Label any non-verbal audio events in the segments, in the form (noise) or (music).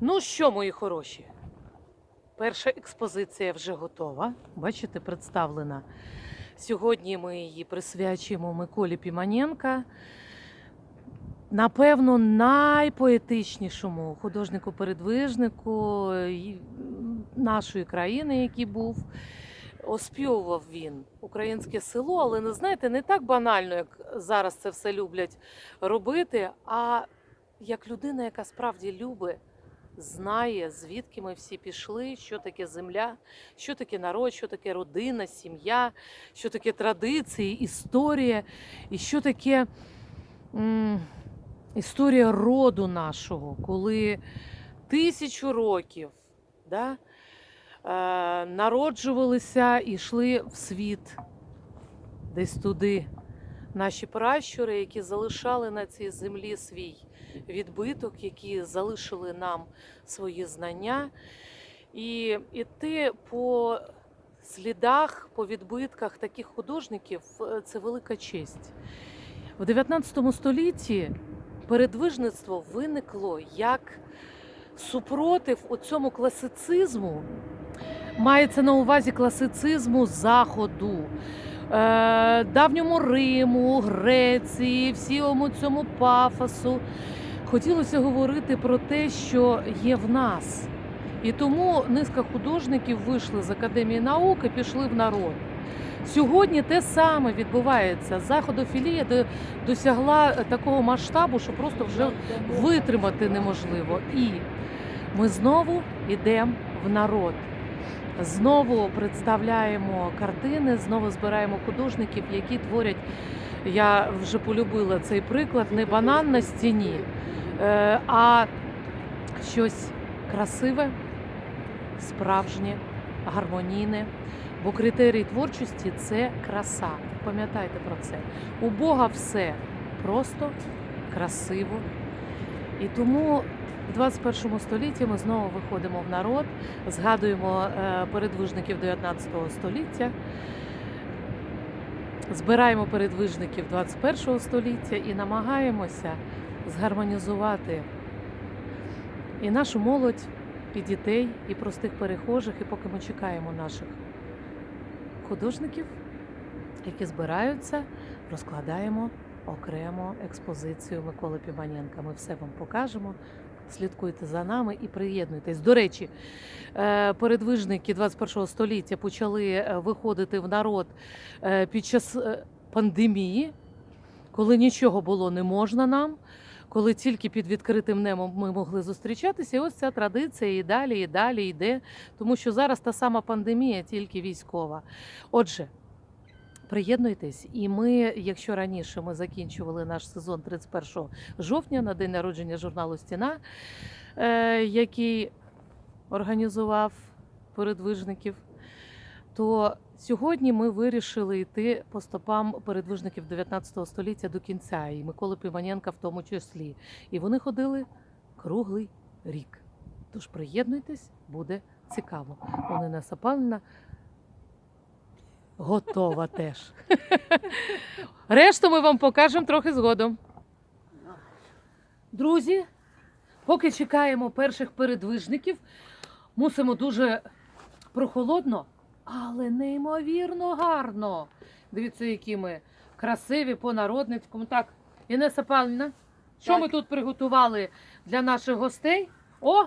Ну що, мої хороші? Перша експозиція вже готова. Бачите, представлена. Сьогодні ми її присвячуємо Миколі Піманенка. Напевно, найпоетичнішому художнику-передвижнику нашої країни, який був. Оспівував він українське село, але не знаєте, не так банально, як зараз це все люблять робити, а як людина, яка справді любить, знає, звідки ми всі пішли, що таке земля, що таке народ, що таке родина, сім'я, що таке традиції, історія, і що таке м, історія роду нашого, коли тисячу років да, е, народжувалися і йшли в світ десь туди. Наші пращури, які залишали на цій землі свій відбиток, які залишили нам свої знання, і іти по слідах, по відбитках таких художників е, це велика честь. В 19 столітті передвижництво виникло як супротив оцьому класицизму. Мається на увазі класицизму Заходу, давньому Риму, Греції, всьому цьому пафосу. Хотілося говорити про те, що є в нас. І тому низка художників вийшли з Академії наук і пішли в народ. Сьогодні те саме відбувається. Заходофілія до- досягла такого масштабу, що просто вже витримати неможливо. І ми знову йдемо в народ. Знову представляємо картини, знову збираємо художників, які творять. Я вже полюбила цей приклад, не банан на стіні, е, а щось красиве, справжнє, гармонійне. Бо критерій творчості це краса. Пам'ятайте про це. У Бога все просто красиво. І тому в 21 столітті ми знову виходимо в народ, згадуємо е, передвижників 19 століття, збираємо передвижників 21 століття і намагаємося згармонізувати і нашу молодь, і дітей, і простих перехожих, і поки ми чекаємо наших художників, які збираються, розкладаємо окремо експозицію Миколи Піманенка. Ми все вам покажемо. Слідкуйте за нами і приєднуйтесь. До речі, е, передвижники 21 століття почали е, виходити в народ е, під час пандемії, коли нічого було не можна нам, коли тільки під відкритим небом ми могли зустрічатися. І ось ця традиція і далі, і далі йде, тому що зараз та сама пандемія, тільки військова. Отже. Приєднуйтесь, і ми, якщо раніше ми закінчували наш сезон 31 жовтня на день народження журналу Стіна, е, який організував передвижників, то сьогодні ми вирішили йти по стопам передвижників 19 століття до кінця, і Миколи Піваненка в тому числі. І вони ходили круглий рік. Тож приєднуйтесь, буде цікаво. Олена Сапанина готова теж. (laughs) Решту ми вам покажемо трохи згодом. Друзі, поки чекаємо перших передвижників, мусимо дуже прохолодно, але неймовірно гарно. Дивіться, які ми красиві по народницькому. Так, Інеса Павлівна, що Так. ми тут приготували для наших гостей? О!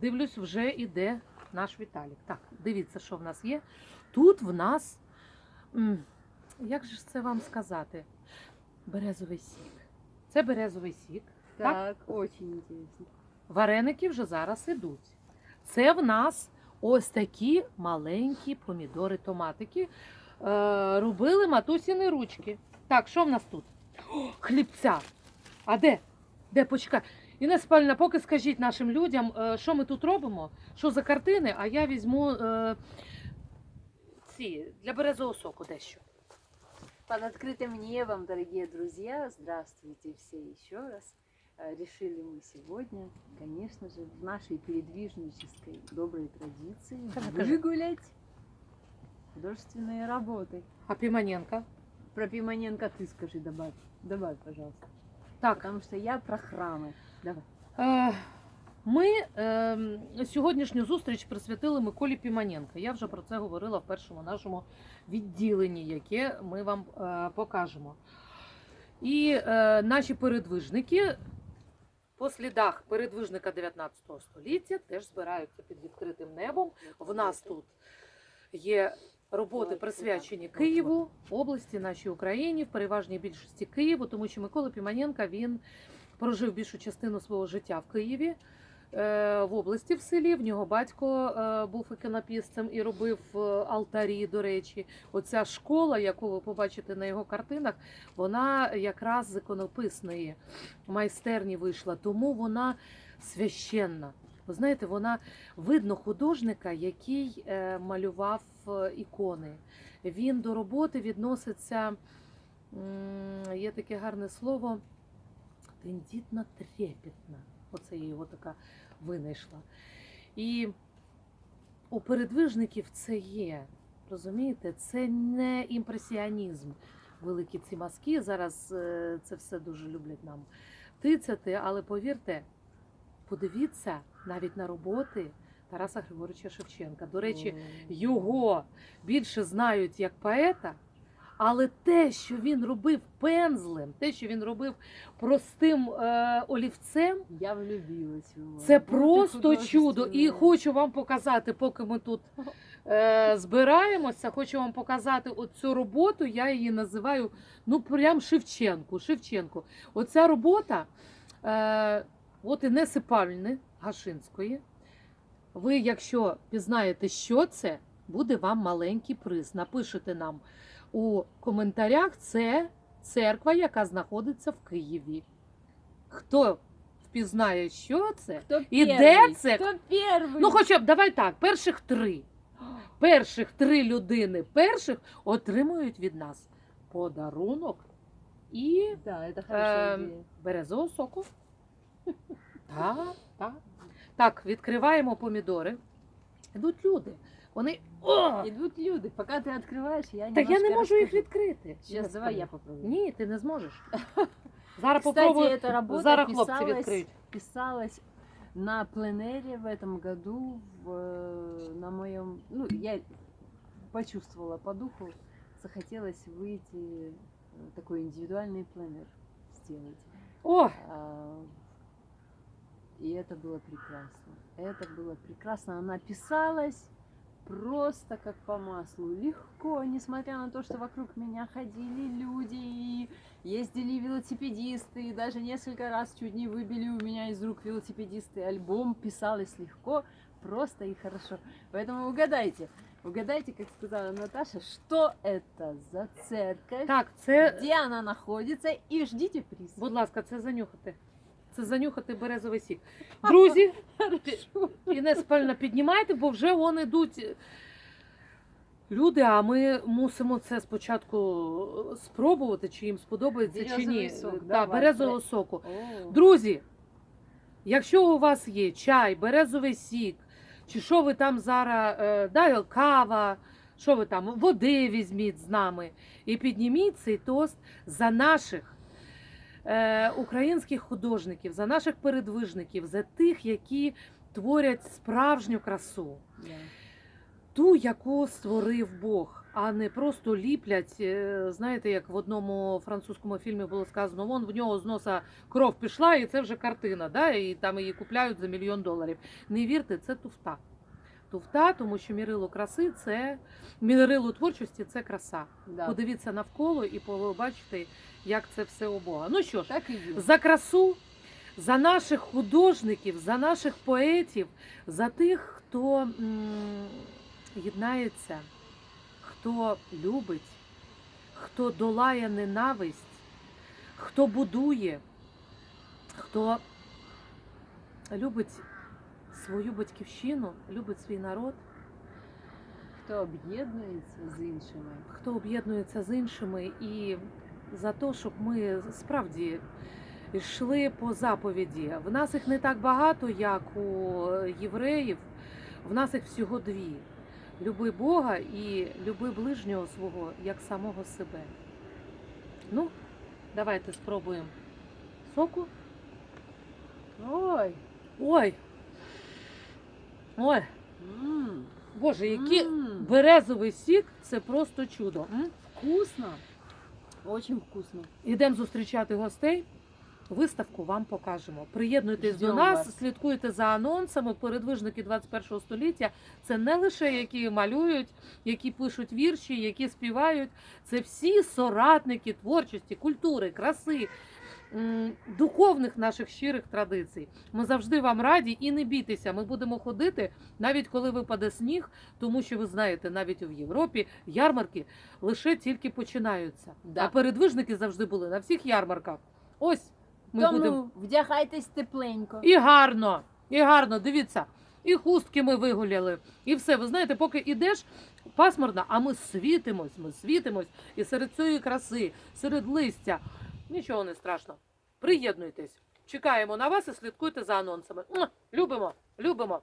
Дивлюсь, вже іде наш Віталік. Так, дивіться, що в нас є. Тут в нас, як же це вам сказати? Березовий сік. Це березовий сік. Так. Так, очень интересно. Вареники вже зараз ідуть. Це в нас ось такі маленькі помідори, томатики. Е, робили матусіни ручки. Так, що в нас тут? О, хлібця. А де? Де почекай? Інес Павлівна, поки скажіть нашим людям, е, що ми тут робимо, що за картини, а я візьму е, ці для березового соку дещо. Под открытым небом, дорогие друзья, здравствуйте все еще раз. Э, Решили мы сегодня, конечно же, в нашей передвижнической доброй традиции выгулять художественные работы. А Піманенка? Про Пимоненко ты скажи, добавь. Добавь, пожалуйста. Так, Потому что я про храмы. Давай. Ми е, сьогоднішню зустріч присвятили Миколі Піманенка. Я вже про це говорила в першому нашому відділенні, яке ми вам е, покажемо. І е, наші передвижники по слідах передвижника 19 століття теж збираються під відкритим небом. В нас тут є роботи, присвячені Києву, області, нашій Україні, в переважній більшості Києву, тому що Микола Піманенка він прожив більшу частину свого життя в Києві. Е, В області в селі в нього батько е, був іконописцем і робив е, алтарі. До речі, оця школа, яку ви побачите на його картинах, вона якраз з іконописної майстерні вийшла, тому вона священна. Ви знаєте, вона видно художника, який малював ікони. Він до роботи відноситься, є таке гарне слово, тендітно трепетно. Оце я його така винайшла. І у передвижників це є. Розумієте, це не імпресіонізм. Великі ці маски. Зараз е, це все дуже люблять нам тицяти, але повірте, подивіться навіть на роботи Тараса Григоровича Шевченка. До речі, його більше знають як поета, але те, що він робив пензлем, те, що він робив простим е, олівцем, Я влюбилась в его. це работы просто чудо. І хочу вам показати, поки ми тут е, збираємося, хочу вам показати оцю роботу. Я її називаю ну прям Шевченку. Шевченку. Оця робота е, от Інеси Павлівни Гашинської. Ви, якщо пізнаєте, що це, буде вам маленький приз. Напишете нам у коментарях. Це церква, яка знаходиться в Києві. Хто впізнає, що це? Кто І первый? де це? Кто первый? Ну, хоча б давай так, перших три. Перших три людини перших отримують від нас подарунок і Да, это хорошая Эм, идея. березового соку. (laughs) Так, так. Так, відкриваємо помідори. Ідуть люди. Вони. О! Идут люди. Пока ты открываешь, я Та я не немножко можу їх расскажу. відкрити. Сейчас давай я попробую. Ні, ти не зможеш. (laughs) Зараз Кстати, попробую. эта работа Зараз хлопці писалась, відкриють. писалась на пленере в этом году в, э, на моем, ну я почувствовала по духу, захотелось выйти э, такой индивидуальный пленер сделать. О, А, И это было прекрасно. Это было прекрасно. Она писалась просто как по маслу. Легко, несмотря на то, что вокруг меня ходили люди, и ездили велосипедисты, и даже несколько раз чуть не выбили у меня из рук велосипедисты. Альбом писалось легко, просто и хорошо. Поэтому угадайте, угадайте, как сказала Наташа, что это за церковь, так, це, где она находится, и ждите приз. будь ласка, це занюхати. Це занюхати березовий сік. Друзі, Хорошо. Інес Павлівна, піднімайте, бо вже вони йдуть. Люди, а ми мусимо це спочатку спробувати, чи їм сподобається, чи ні. Сок, давай. березового соку. О. Друзі, якщо у вас є чай, березовий сік, чи що ви там зараз, е, да, кава, що ви там, води візьміть з нами і підніміть цей тост за наших українських художників, за наших передвижників, за тих, які творять справжню красу Да. ту, яку створив Бог, а не просто ліплять. е, Знаєте, як в одному французькому фільмі було сказано, вон в нього з носа кров пішла, і це вже картина, да? і там її купляють за мільйон доларів. Не вірте, це туфта. Туфта, тому що мірило краси це мірило творчості це краса. Да. Подивіться навколо і побачите, як це все у Бога. Ну що ж, Так и есть. за красу, за наших художників, за наших поетів, за тих, хто м, єднається, хто любить, хто долає ненависть, хто будує, хто любить свою батьківщину, любить свій народ, Хто об'єднується з іншими. хто об'єднується з іншими і за те, щоб ми справді йшли по заповіді. В нас їх не так багато, як у євреїв. В нас їх всього дві: люби Бога і люби ближнього свого як самого себе. Ну, давайте спробуємо соку. Ой, Ой, Ой, Боже, який березовий сік це просто чудо. М? Вкусно. Очень вкусно. Ідемо зустрічати гостей. Виставку вам покажемо. Приєднуйтесь до нас, вас. слідкуйте за анонсами. Передвижники 21 століття. Це не лише які малюють, які пишуть вірші, які співають. Це всі соратники творчості, культури, краси, духовних наших щирих традицій. Ми завжди вам раді і не бійтеся. Ми будемо ходити навіть коли випаде сніг, тому що ви знаєте, навіть в Європі ярмарки лише тільки починаються. Да. А передвижники завжди були на всіх ярмарках. Ось ми Тому будемо вдягайтесь тепленько. і гарно, і гарно. Дивіться, і хустки ми вигуляли, і все. Ви знаєте, поки ідеш пасмурно, а ми світимось, ми світимось. І серед цієї краси, серед листя. Нічого не страшно. Приєднуйтесь. Чекаємо на вас і слідкуйте за анонсами. Любимо, любимо.